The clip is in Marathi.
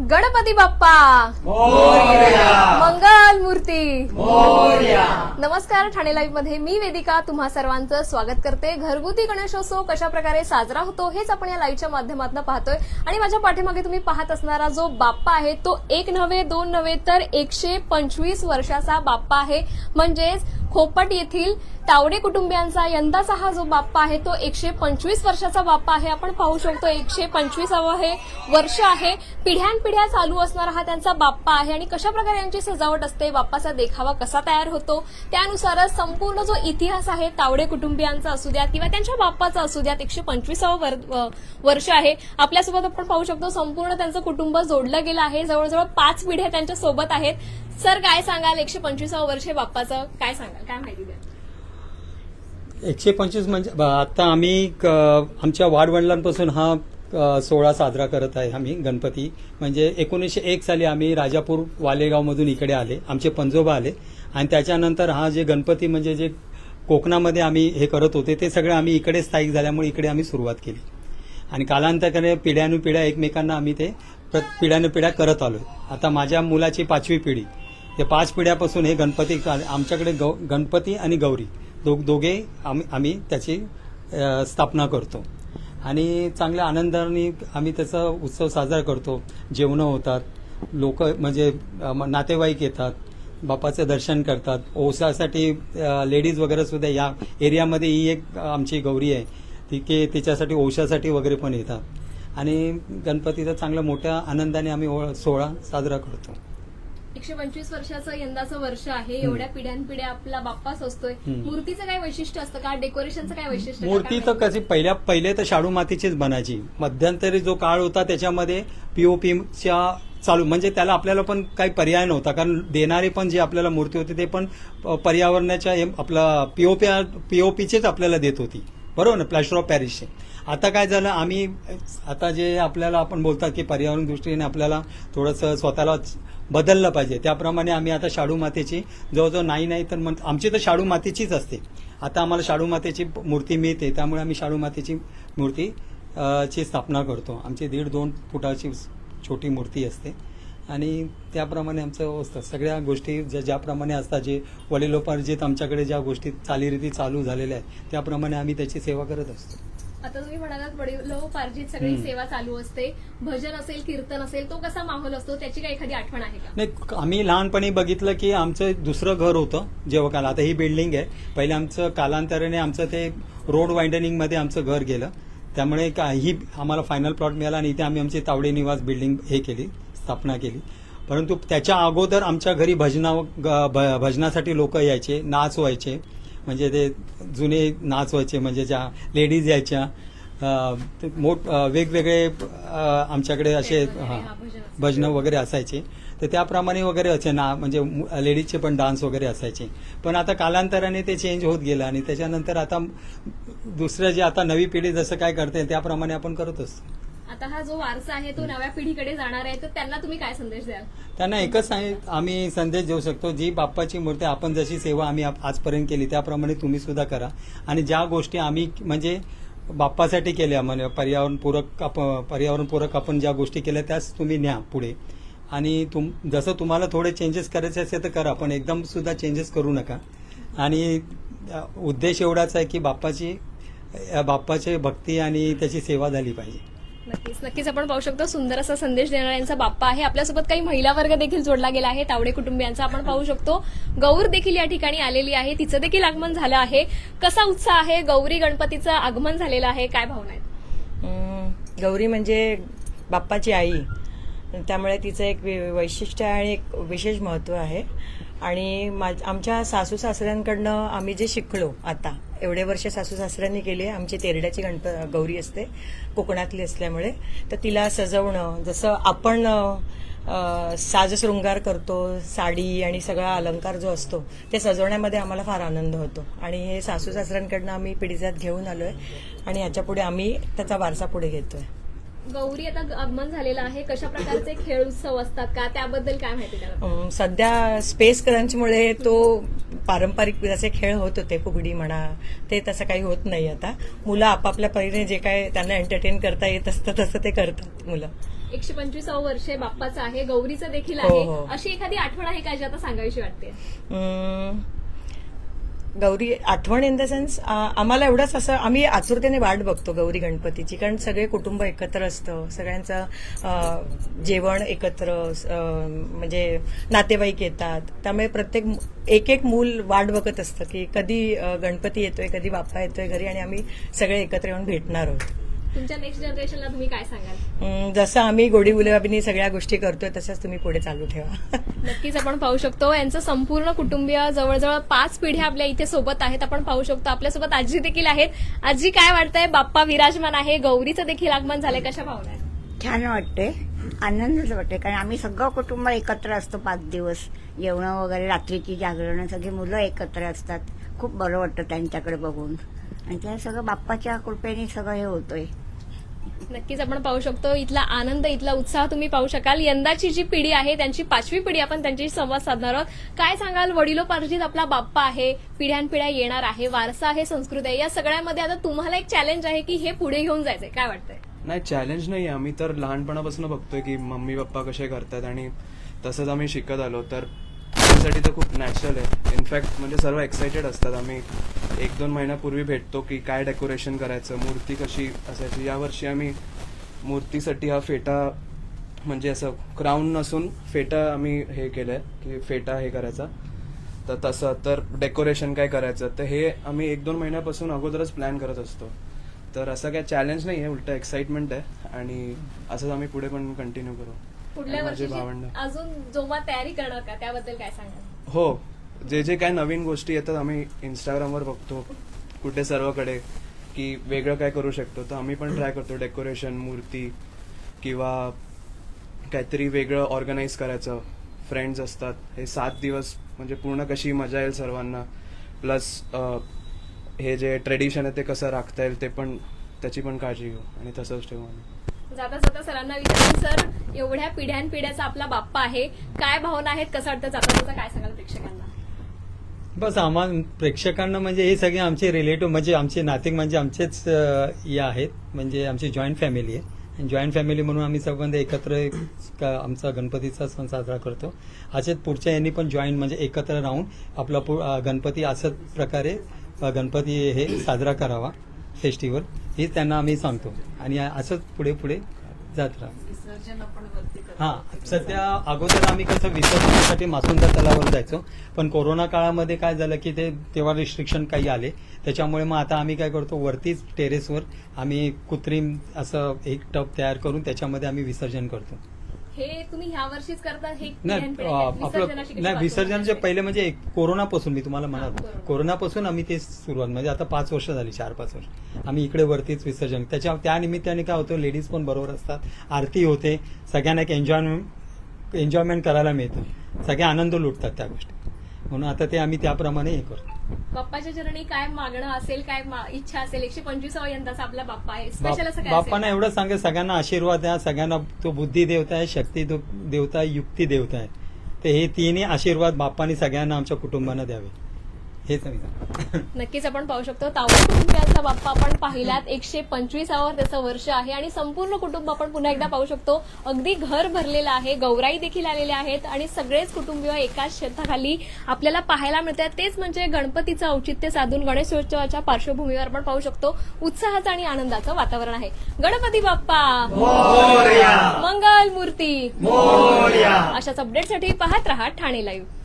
गणपती बाप्पा. मंगल मूर्ती. नमस्कार ठाणे लाईव्हमध्ये मी वेदिका. तुम्हा सर्वांचं स्वागत करते. घरगुती गणेशोत्सव कशा प्रकारे साजरा होतो हेच आपण या लाईव्हच्या माध्यमातून पाहतोय. आणि माझ्या पाठीमागे तुम्ही पाहत असणारा जो बाप्पा आहे तो एक नव्हे दोन नव्हे तर एकशे पंचवीस वर्षाचा बाप्पा आहे. म्हणजेच खोपट येथील तावडे कुटुंबियांचा यंदाचा हा जो बाप्पा आहे तो एकशे पंचवीस वर्षाचा बाप्पा आहे. आपण पाहू शकतो एकशे पंचवीसावं हे वर्ष आहे. पिढ्यानपिढ्या चालू असणारा हा त्यांचा बाप्पा आहे आणि कशा प्रकारे यांची सजावट असते बाप्पाचा देखावा कसा तयार होतो त्यानुसारच संपूर्ण जो इतिहास आहे तावडे कुटुंबियांचा असू द्या किंवा त्यांच्या बाप्पाचा असू द्यात एकशे पंचवीसावं वर्ष आहे. आपल्यासोबत आपण पाहू शकतो संपूर्ण त्यांचं कुटुंब जोडलं गेलं आहे. जवळजवळ पाच पिढ्या त्यांच्यासोबत आहेत. सर काय सांगाल? एकशे पंचवीसावं वर्ष आहे बाप्पाचं काय सांगाल? काय माहिती द्या. एकशे पंचवीस म्हणजे ब- आता आम्ही क- आमच्या वाडवडिलांपासून हा अ, सोहळा साजरा करत आहे आम्ही गणपती. म्हणजे एकोणीसशे एक साली आम्ही राजापूर वालेगावमधून इकडे आले. आमचे पंजोबा आले. आणि त्याच्यानंतर हा जे गणपती म्हणजे जे कोकणामध्ये आम्ही हे करत होते ते सगळं आम्ही इकडे स्थायिक झाल्यामुळे इकडे आम्ही सुरुवात केली. आणि कालांतराने पिढ्यानुपिढ्या एकमेकांना आम्ही ते प्र- पिढ्यानुपिढ्या करत आलो आता माझ्या मुलाची पाचवी पिढी. हे पाच पिढ्यापासून हे गणपती आमच्याकडे गौ गणपती आणि गौरी दो दोघे आम्ही आम्ही त्याची स्थापना करतो. आणि चांगल्या आनंदाने आम्ही त्याचा उत्सव साजरा करतो. जेवणं होतात. लोक म्हणजे नातेवाईक येतात. बापाचं दर्शन करतात. ओसासाठी लेडीज वगैरे सुद्धा या एरियामध्ये ही एक आमची गौरी आहे. ती के तिच्यासाठी ओशासाठी वगैरे पण येतात. आणि गणपतीचा चांगला मोठ्या आनंदाने आम्ही ओळ- सोहळा साजरा करतो. एकशे पंचवीस वर्षाचं यंदाचं वर्ष आहे. एवढ्या पिढ्यानपिढ्या आपला बाप्पाच असतोय. मूर्तीचं काय वैशिष्ट्य असतं का? डेकोरेशनचं काय वैशिष्ट्य? मूर्ती तर? कशी पहिल्या पहिले तर शाडू मातीचीच बनायची. मध्यंतरी जो काळ होता त्याच्यामध्ये पीओपीच्या चालू म्हणजे त्याला आपल्याला पण काही पर्याय नव्हता. कारण देणारी पण जी आपल्याला मूर्ती होती ते पण पर्यावरणाच्या आपला पीओपी पीओपीचेच आपल्याला देत होती. बरोबर ना? प्लॅस्टर ऑफ पॅरिसचे आता काय झालं आम्ही आता जे आपल्याला आपण बोलतात की पर्यावरण दृष्टीने आपल्याला थोडंसं स्वतःला बदललं पाहिजे. त्याप्रमाणे आम्ही आता शाडू मातेची जवळजवळ नाही नाही तर मग आमची तर शाडू मातेचीच असते. आता आम्हाला शाडू मातेची मूर्ती मिळते त्यामुळे आम्ही शाडू मातेची मूर्ती ची स्थापना करतो. आमची दीड दोन फुटाची छोटी मूर्ती असते. आणि त्याप्रमाणे आमचं असतं. सगळ्या गोष्टी ज्या ज्याप्रमाणे असतात जे वडिलोपार्जित आमच्याकडे ज्या गोष्टी चालीरीती चालू झालेल्या आहेत त्याप्रमाणे आम्ही त्याची सेवा करत असतो. आता तुम्ही म्हणालात वडिलोपार्जित सगळी. सेवा चालू असते. भजन असेल कीर्तन असेल तो कसा माहोल असतो? त्याची काही एखादी आठवण आहे का? नाही आम्ही लहानपणी बघितलं की आमचं दुसरं घर होतं जेव्हा काल आता ही बिल्डिंग आहे. पहिले आमचं कालांतराने आमचं ते रोड वायंडनिंगमध्ये आमचं घर गेलं. त्यामुळे काही आम्हाला फायनल प्लॉट मिळाला आणि इथे आम्ही आमची तावडे निवास बिल्डिंग हे केली स्थापना केली. परंतु त्याच्या अगोदर आमच्या घरी भजना भजनासाठी लोक यायचे नाच व्हायचे. म्हणजे ते जुने नाच व्हायचे म्हणजे ज्या लेडीज यायच्या मोठ वेगवेगळे आमच्याकडे असे भजन वगैरे असायचे. तर त्याप्रमाणे वगैरे असे ना म्हणजे लेडीजचे पण डान्स वगैरे असायचे. पण आता कालांतराने ते चेंज होत गेलं आणि त्याच्यानंतर आता दुसरं जे आता नवी पिढी जसं काय करते त्याप्रमाणे आपण करत असतो. आता हा जो वारसा आहे तो नव्या पिढीकडे जाणार आहे तर त्यांना तुम्ही काय संदेश द्याल? त्यांना एकच सांग आम्ही संदेश देऊ शकतो जी बाप्पाची मूर्ती आपण जशी सेवा आम्ही आजपर्यंत केली त्याप्रमाणे तुम्ही सुद्धा करा. आणि ज्या गोष्टी आम्ही म्हणजे बाप्पासाठी केल्या म्हणजे पर्यावरणपूरक आप पर्यावरणपूरक आपण ज्या गोष्टी केल्या त्याच तुम्ही न्या पुढे. आणि तुम जसं तुम्हाला थोडे चेंजेस करायचे असेल तर करा पण एकदम सुद्धा चेंजेस करू नका. आणि उद्देश एवढाच आहे की बाप्पाची बाप्पाची भक्ती आणि त्याची सेवा झाली पाहिजे. नक्कीच नक्कीच आपण पाहू शकतो सुंदर असा संदेश देणारा यांचा बाप्पा आहे. आपल्यासोबत काही महिला वर्ग देखील जोडला गेला आहे. तावडे कुटुंबियांचा आपण पाहू शकतो. गौर देखील या ठिकाणी आलेली आहे. तिचं देखील आगमन झालं आहे. कसा उत्साह आहे? गौरी गणपतीचं आगमन झालेलं आहे. काय भावना आहेत? गौरी म्हणजे बाप्पाची आई. त्यामुळे तिचं एक वि- वैशिष्ट्य आणि एक विशेष महत्त्व आहे. आणि मा- आमच्या सासू सासऱ्यांकडनं आम्ही जे शिकलो आता एवढे वर्ष सासू सासऱ्यांनी केले आमची तेरड्याची गणप गौरी असते कोकणातली असल्यामुळे. तर तिला सजवणं जसं आपण साजशृंगार करतो साडी आणि सगळा अलंकार जो असतो ते सजवण्यामध्ये आम्हाला फार आनंद होतो. आणि हे सासू सासऱ्यांकडनं आम्ही पिढीजात घेऊन आलो आहे आणि याच्यापुढे आम्ही त्याचा वारसा पुढे घेतो आहे गौरी आता आगमन झालेलं आहे. कशा प्रकारचे खेळ उत्सव असतात का? त्याबद्दल काय माहिती सध्या स्पेस क्रंचमुळे तो पारंपरिक जसे खेळ होत होते फुगडी म्हणा ते तसं काही होत नाही आता. मुलं आपापल्या परीने जे काय त्यांना एंटरटेन करता येत असतं तसं ते करतात मुलं. एकशे पंचवीसावं वर्ष बाप्पाचं आहे गौरीचं देखील हो, आहे. हो. अशी एखादी आठवण आहे का जी आता सांगावीशी वाटते? गौरी आठवण इन द सेन्स आम्हाला एवढंच असं आम्ही आतुरतेने वाट बघतो गौरी गणपतीची कारण सगळे कुटुंब एकत्र असतं सगळ्यांचं जेवण एकत्र म्हणजे नातेवाईक येतात त्यामुळे प्रत्येक एक एक मूल वाट बघत असतं की कधी गणपती येतोय कधी बाप्पा येतोय घरी आणि आम्ही सगळे एकत्र येऊन भेटणार आहोत. तुमच्या नेक्स्ट जनरेशनला तुम्ही काय सांगाल? जसं आम्ही गोडी गुलाबीनी सगळ्या गोष्टी करतोय तसंच तुम्ही पुढे चालू ठेवा. नक्कीच आपण पाहू शकतो. यांचं संपूर्ण कुटुंबीय जवळजवळ पाच पिढ्या आपल्या इथे सोबत आहेत. आपण पाहू शकतो आपल्यासोबत आजी देखील आहेत. आजी काय वाटतंय? बाप्पा विराजमान आहे. गौरीचं देखील आगमन झालंय. कशा भावना? छान वाटते आनंदच वाटते कारण आम्ही सगळं कुटुंब एकत्र असतो पाच दिवस. जेवणं वगैरे रात्रीची जागरणं सगळी मुलं एकत्र असतात. खूप बरं वाटतं त्यांच्याकडे बघून. आणि त्या सगळं बाप्पाच्या कृपेने सगळं हे होतंय. नक्कीच आपण पाहू शकतो इथला आनंद इथला उत्साह तुम्ही पाहू शकाल. यंदाची जी पिढी आहे त्यांची पाचवी पिढी आपण त्यांच्याशी संवाद साधणार आहोत. काय सांगाल वडिलोपार्जित आपला बाप्पा आहे पिढ्यानपिढ्या येणार आहे वारसा आहे संस्कृती आहे या सगळ्यामध्ये आता तुम्हाला एक चॅलेंज आहे की हे पुढे घेऊन जायचंय काय वाटतंय? नाही चॅलेंज नाही आम्ही तर लहानपणापासून बघतोय की मम्मी पप्पा कसे करतात आणि तसंच आम्ही शिकत आलो. तर आमच्यासाठी तर खूप नॅचरल आहे. इनफॅक्ट म्हणजे सर्व एक्सायटेड असतात आम्ही. एक दोन महिन्यापूर्वी भेटतो की काय डेकोरेशन करायचं मूर्ती कशी असायची. यावर्षी आम्ही मूर्तीसाठी हा फेटा म्हणजे असं क्राऊन नसून फेटा आम्ही हे केलंय की फेटा हे करायचा. तर तसं तर डेकोरेशन काय करायचं तर हे आम्ही एक दोन महिन्यापासून अगोदरच प्लॅन करत असतो. तर असं काय चॅलेंज नाही आहे उलटं एक्साइटमेंट आहे. आणि असंच आम्ही पुढे पण कंटिन्यू करू. पुढल्या वर्षी भावंड. अजून जोमात तयारी करणार का? त्याबद्दल काय सांगाल? हो जे जे काय नवीन गोष्टी येतात आम्ही इंस्टाग्रामवर बघतो कुठे सर्वकडे की वेगळं काय करू शकतो. तर आम्ही पण ट्राय करतो डेकोरेशन मूर्ती किंवा काहीतरी वेगळं ऑर्गनाईज करायचं. फ्रेंड्स असतात. हे सात दिवस म्हणजे पूर्ण कशी मजा येईल सर्वांना. प्लस हे जे ट्रेडिशन आहे ते कसं राखता येईल ते पण त्याची पण काळजी घेऊ. आणि तसंच ठेवू आम्ही. जाता जाता सरांना विचारून सर एवढ्या पिढ्यान पिढ्याचा आपला बाप्पा आहे. काय भावना आहेत? कसं वाटतं जाता जाता काय सांगाल प्रेक्षकांना? बस आम्हा प्रेक्षकांना म्हणजे हे सगळे आमचे रिलेटिव्ह म्हणजे आमचे नातिक म्हणजे आमचेच हे आहेत. म्हणजे आमची जॉईंट फॅमिली आहे. जॉईंट फॅमिली म्हणून आम्ही सगळ्यांना एकत्र क- आमचा गणपतीचा सण साजरा करतो. असेच पुढच्या यांनी पण जॉईंट म्हणजे एकत्र राहून आपला पु- गणपती असंच प्रकारे गणपती हे साजरा करावा फेस्टिवल हे त्यांना आम्ही सांगतो. आणि असंच पुढे पुढे जात राहा. हा सध्या अगोदर आम्ही कसं विसर्जनासाठी मासुंदा तलावर जायचो. पण कोरोना काळामध्ये काय झालं की ते तेव्हा रिस्ट्रिक्शन काही आले. त्याच्यामुळे मग आता आम्ही काय करतो वरतीच टेरेसवर आम्ही कृत्रिम असं एक टब तयार करून त्याच्यामध्ये आम्ही विसर्जन करतो. हे तुम्ही ह्या वर्षीच करता हे नाही आपलं नाही वाटतं? विसर्जनचे पहिले म्हणजे एक कोरोनापासून मी तुम्हाला म्हणालो कोरोना. कोरोनापासून आम्ही ते सुरुवात म्हणजे आता पाच वर्ष झाली चार पाच वर्ष. आम्ही इकडे वरतीच विसर्जन. त्याच्या त्या निमित्ताने काय होतं लेडीज पण बरोबर असतात आरती होते सगळ्यांना एक एन्जॉय एन्जॉयमेंट करायला मिळतं. सगळे आनंद लुटतात त्या गोष्टी. म्हणून आता ते आम्ही त्याप्रमाणे हे करतो. बाप्पाच्या चरणी काय मागणं असेल काय मा- इच्छा असेल एकशे पंचवीसावा यंदाचा आपला बाप्पा आहे. स्पेशल असं बाप- काय बाप्पांना असेल? एवढं सांगा सगळ्यांना आशीर्वाद द्या सगळ्यांना तो बुद्धी देवता आहे शक्ती दो- देवता आहे युक्ती देवता आहे. तर हे तिन्ही आशीर्वाद बाप्पाने सगळ्यांना आमच्या कुटुंबांना द्यावे. हेच आम्ही. नक्कीच आपण पाहू शकतो. तावडे कुटुंबियांचा बाप्पा आपण पाहिलात. एकशे पंचवीसावर त्याचं वर्ष आहे आणि संपूर्ण कुटुंब आपण पुन्हा एकदा पाहू शकतो. अगदी घर भरलेलं आहे. गौराई देखील आलेल्या आहेत आणि सगळेच कुटुंबीय एकाच छताखाली आपल्याला पाहायला मिळतात. तेच म्हणजे गणपतीचं औचित्य साधून गणेशोत्सवाच्या पार्श्वभूमीवर आपण पाहू शकतो. उत्साहाचं आणि आनंदाचं वातावरण आहे. गणपती बाप्पा! मंगल मूर्ती अशाच अपडेटसाठी पाहत रहा ठाणे लाईव्ह